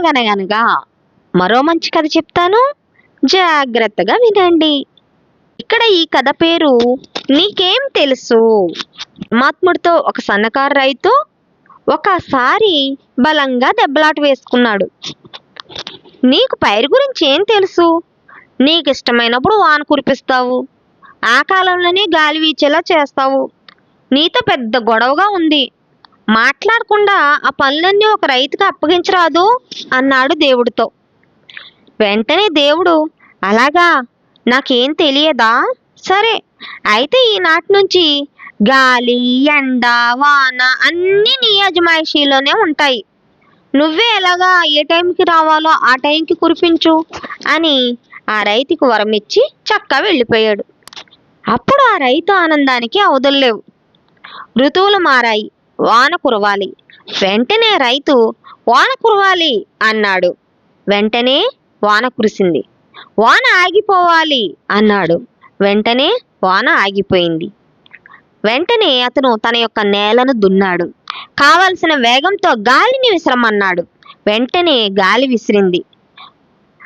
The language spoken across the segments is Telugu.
అనగనగనగా మరో మంచి కథ చెప్తాను. జాగ్రత్తగా వినండి. ఇక్కడ ఈ కథ పేరు నీకేం తెలుసు? మాత్ముడితో ఒక సన్నకారు రైతు ఒకసారి బలంగా దెబ్బలాట వేసుకున్నాడు. నీకు పైరు గురించి ఏం తెలుసు? నీకు ఇష్టమైనప్పుడు వాన కురిపిస్తావు. ఆ కాలంలోనే గాలి వీచేలా చేస్తావు. నీతో పెద్ద గొడవగా ఉంది. మాట్లాడకుండా ఆ పనులన్నీ ఒక రైతుకు అప్పగించరాదు అన్నాడు దేవుడితో. వెంటనే దేవుడు అలాగా? నాకేం తెలియదా? సరే అయితే ఈనాటి నుంచి గాలి ఎండ వాన అన్నీ నీ అజమాయిషీలోనే ఉంటాయి. నువ్వే ఎలాగా ఏ టైంకి రావాలో ఆ టైంకి కురిపించు అని ఆ రైతుకు వరం ఇచ్చి చక్కగా వెళ్ళిపోయాడు. అప్పుడు ఆ రైతు ఆనందానికి అవదల్లేవు ఋతువులు మారాయి. వాన కురవాలి. వెంటనే రైతు వాన కురవాలి అన్నాడు. వెంటనే వాన కురిసింది. వాన ఆగిపోవాలి అన్నాడు. వెంటనే వాన ఆగిపోయింది. వెంటనే అతను తన యొక్క నేలను దున్నాడు. కావలసిన వేగంతో గాలిని విసరమన్నాడు. వెంటనే గాలి విసిరింది.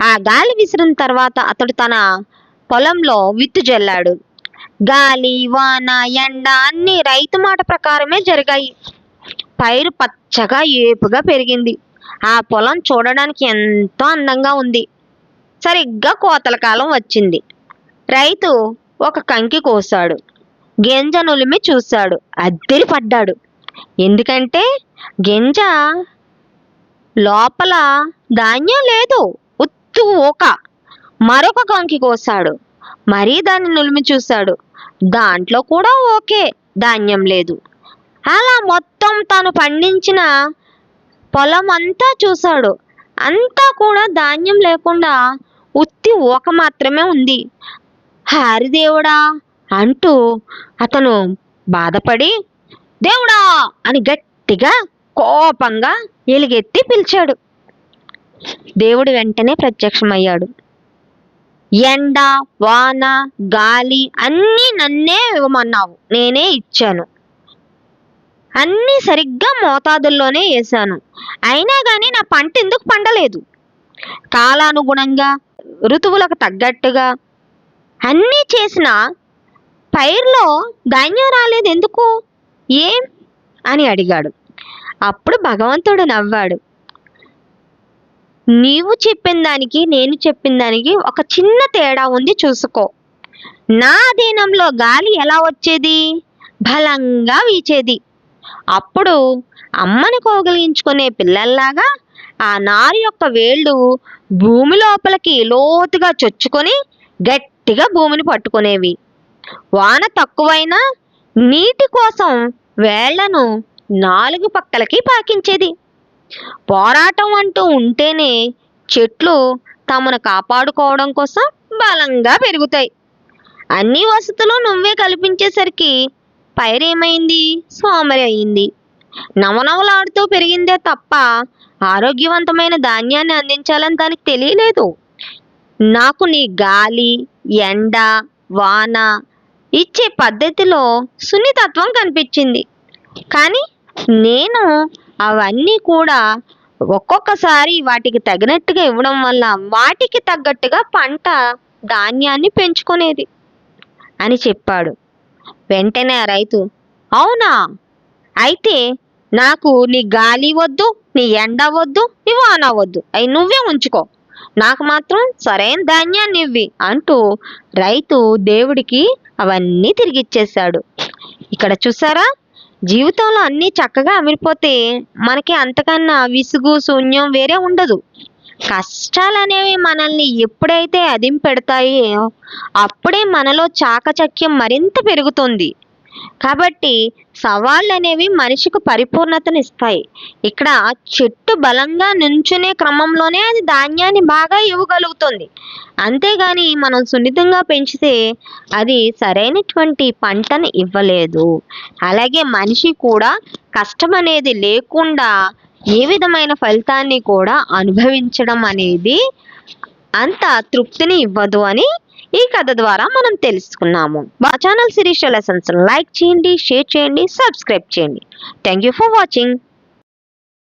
ఆ గాలి విసిరిన తర్వాత అతడు తన పొలంలో విత్తు జల్లాడు. గాలి వాన ఎండ అన్ని రైతు మాట ప్రకారమే జరిగాయి. పైరు పచ్చగా ఏపుగా పెరిగింది. ఆ పొలం చూడడానికి ఎంతో అందంగా ఉంది. సరిగ్గా కోతల కాలం వచ్చింది. రైతు ఒక కంకి కోసాడు. గింజ నులిమి చూశాడు. అద్దెరి పడ్డాడు. ఎందుకంటే గింజ లోపల ధాన్యం లేదు. ఉత్తు ఊక. మరొక కంకి కోసాడు. మరీ దాన్ని నులిమి చూశాడు. దాంట్లో కూడా ఓకే ధాన్యం లేదు. అలా మొత్తం తాను పండించిన పొలం అంతా చూశాడు. అంతా కూడా ధాన్యం లేకుండా ఉత్తి ఊక మాత్రమే ఉంది. హరిదేవుడా అంటూ అతను బాధపడి దేవుడా! అని గట్టిగా కోపంగా ఎలుగెత్తి పిలిచాడు. దేవుడు వెంటనే ప్రత్యక్షమయ్యాడు. ఎండ వాన గాలి అన్నీ నన్నే ఇవ్వమన్నావు. నేనే ఇచ్చాను. అన్నీ సరిగ్గా మోతాదుల్లోనే వేశాను అయినా కానీ నా పంట ఎందుకు పండలేదు? కాలానుగుణంగా ఋతువులకు తగ్గట్టుగా అన్నీ చేసిన పైర్లో ధాన్యం రాలేదు ఎందుకు ఏం? అని అడిగాడు. అప్పుడు భగవంతుడు నవ్వాడు. నీవు చెప్పిన దానికి నేను చెప్పిన దానికి ఒక చిన్న తేడా ఉంది చూసుకో. నా అధీనంలో గాలి ఎలా వచ్చేది? బలంగా వీచేది. అప్పుడు అమ్మని కోగలించుకునే పిల్లల్లాగా ఆ నారు యొక్క వేళ్ళు భూమి లోపలికి లోతుగా చొచ్చుకొని గట్టిగా భూమిని పట్టుకునేవి. వాన తక్కువైనా నీటి కోసం వేళ్ళను నాలుగు పక్కలకి పాకించేది. పోరాటం అంటూ ఉంటేనే చెట్లు తమను కాపాడుకోవడం కోసం బలంగా పెరుగుతాయి. అన్ని వసతులు నువ్వే కల్పించేసరికి పైరేమైంది? సోమరి అయింది. నవనవలాడుతూ పెరిగిందే తప్ప ఆరోగ్యవంతమైన ధాన్యాన్ని అందించాలని దానికి తెలియలేదు. నాకు నీ గాలి ఎండ వాన ఇచ్చే పద్ధతిలో సున్నితత్వం కనిపించింది. కానీ నేను అవన్నీ కూడా ఒక్కొక్కసారి వాటికి తగినట్టుగా ఇవ్వడం వల్ల వాటికి తగ్గట్టుగా పంట ధాన్యాన్ని పెంచుకునేది అని చెప్పాడు. వెంటనే ఆ రైతు అవునా? అయితే నాకు నీ గాలి వద్దు నీ ఎండ వద్దు నీ వాన వద్దు. అవి నువ్వే ఉంచుకో. నాకు మాత్రం సరైన ధాన్యాన్ని ఇవ్వి అంటూ రైతు దేవుడికి అవన్నీ తిరిగిచ్చేశాడు ఇక్కడ చూసారా? జీవితంలో అన్నీ చక్కగా అమిరిపోతే మనకి అంతకన్నా విసుగు శూన్యం వేరే ఉండదు. కష్టాలు అనేవి మనల్ని ఎప్పుడైతే అదింపెడతాయో అప్పుడే మనలో చాకచక్యం మరింత పెరుగుతుంది. కాబట్టి సవాళ్ళు అనేవి మనిషికి పరిపూర్ణతనిస్తాయి. ఇక్కడ చెట్టు బలంగా నుంచునే క్రమంలోనే అది ధాన్యాన్ని బాగా ఇవ్వగలుగుతుంది. అంతేగాని మనం సున్నితంగా పెంచితే అది సరైనటువంటి పంటను ఇవ్వలేదు. అలాగే మనిషి కూడా కష్టం అనేది లేకుండా ఏ విధమైన ఫలితాన్ని కూడా అనుభవించడం అనేది అంత తృప్తిని ఇవ్వదు అని ఈ కథ ద్వారా మనం తెలుసుకున్నాము. మా ఛానల్ శిరీష లెసన్స్ లైక్ చేయండి షేర్ చేయండి సబ్స్క్రైబ్ చేయండి. Thank you for watching